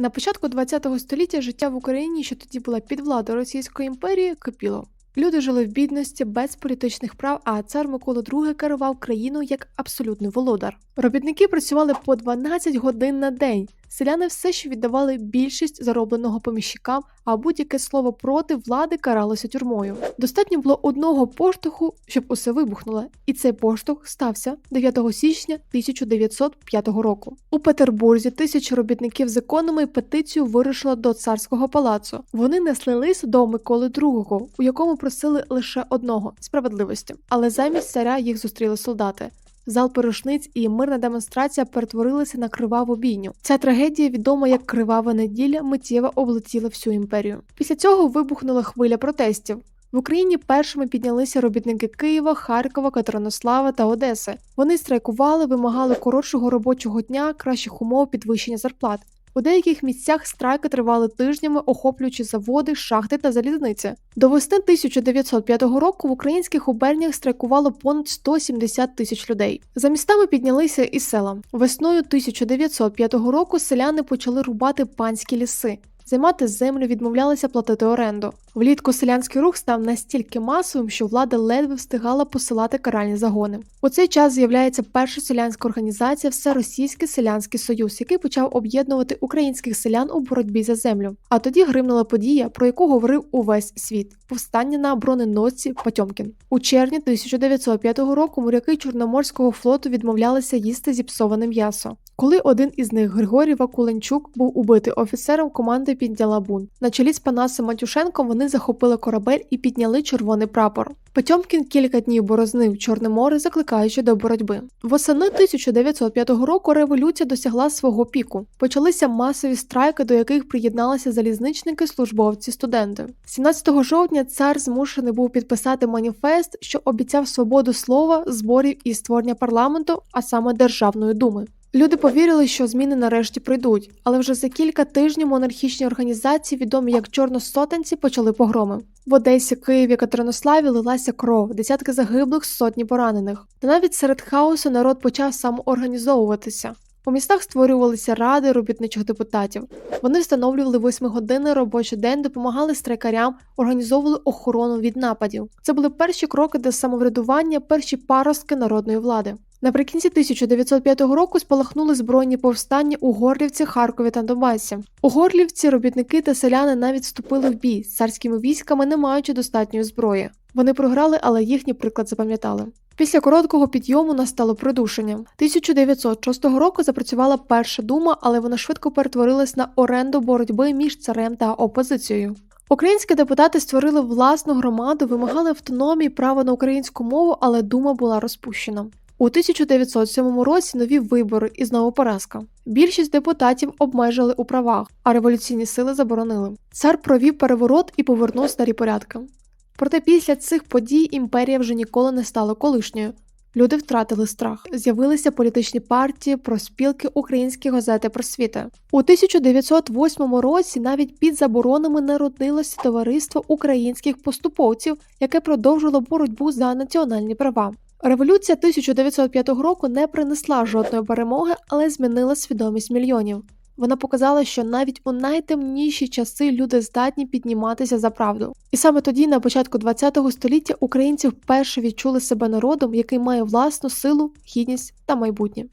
На початку ХХ століття життя в Україні, що тоді була під владою Російської імперії, кипіло. Люди жили в бідності без політичних прав, а цар Микола II керував країною як абсолютний володар. Робітники працювали по 12 годин на день. Селяни все ще віддавали більшість заробленого поміщикам, а будь-яке слово проти влади каралося тюрмою. Достатньо було одного поштовху, щоб усе вибухнуло, і цей поштовх стався 9 січня 1905 року. У Петербурзі тисячі робітників з економи петицію вирушила до царського палацу. Вони несли лист до Миколи II, у якому просили лише одного справедливості, але замість царя їх зустріли солдати. Зал порушниць і мирна демонстрація перетворилися на криваву бійню. Ця трагедія, відома як Кривава неділя, миттєво облетіла всю імперію. Після цього вибухнула хвиля протестів. В Україні першими піднялися робітники Києва, Харкова, Катеринослава та Одеси. Вони страйкували, вимагали коротшого робочого дня, кращих умов, підвищення зарплат. У деяких місцях страйки тривали тижнями, охоплюючи заводи, шахти та залізниці. До весни 1905 року в українських губерніях страйкувало понад 170 тисяч людей. За містами піднялися і села. Весною 1905 року селяни почали рубати панські ліси. Займати землю відмовлялися платити оренду. Влітку селянський рух став настільки масовим, що влада ледве встигала посилати каральні загони. У цей час з'являється перша селянська організація Всеросійський селянський союз, який почав об'єднувати українських селян у боротьбі за землю. А тоді гримнула подія, про яку говорив увесь світ повстання на броненосці Потьомкін. У червні 1905 року моряки Чорноморського флоту відмовлялися їсти зіпсоване м'ясо. Коли один із них, Григорій Вакуленчук, був убитий офіцером, команди підняла бунт. На чолі з Панасом Матюшенком вони захопили корабель і підняли червоний прапор. Потьомкін кілька днів борознив Чорне море, закликаючи до боротьби. Восени 1905 року революція досягла свого піку. Почалися масові страйки, до яких приєдналися залізничники, службовці, студенти. 17 жовтня цар змушений був підписати маніфест, що обіцяв свободу слова, зборів і створення парламенту, а саме Державної думи. Люди повірили, що зміни нарешті прийдуть, але вже за кілька тижнів монархічні організації, відомі як чорносотенці, почали погроми. В Одесі, Києві, Катеринославі лилася кров, десятки загиблих, сотні поранених. Та навіть серед хаосу народ почав самоорганізовуватися. У містах створювалися ради робітничих депутатів. Вони встановлювали восьмигодинний робочий день, допомагали страйкарям, організовували охорону від нападів. Це були перші кроки до самоврядування, перші паростки народної влади. Наприкінці 1905 року спалахнули збройні повстання у Горлівці, Харкові та Донбасі. У Горлівці робітники та селяни навіть вступили в бій з царськими військами, не маючи достатньої зброї. Вони програли, але їхній приклад запам'ятали. Після короткого підйому настало придушення. 1906 року запрацювала перша дума, але вона швидко перетворилась на оренду боротьби між царем та опозицією. Українські депутати створили власну громаду, вимагали автономії, права на українську мову, але дума була розпущена. У 1907 році нові вибори і знову поразка. Більшість депутатів обмежили у правах, а революційні сили заборонили. Цар провів переворот і повернув старі порядки. Проте після цих подій імперія вже ніколи не стала колишньою. Люди втратили страх. З'явилися політичні партії, проспілки, українські газети просвіти. У 1908 році навіть під заборонами народилося товариство українських поступовців, яке продовжило боротьбу за національні права. Революція 1905 року не принесла жодної перемоги, але змінила свідомість мільйонів. Вона показала, що навіть у найтемніші часи люди здатні підніматися за правду. І саме тоді, на початку ХХ століття, українці вперше відчули себе народом, який має власну силу, гідність та майбутнє.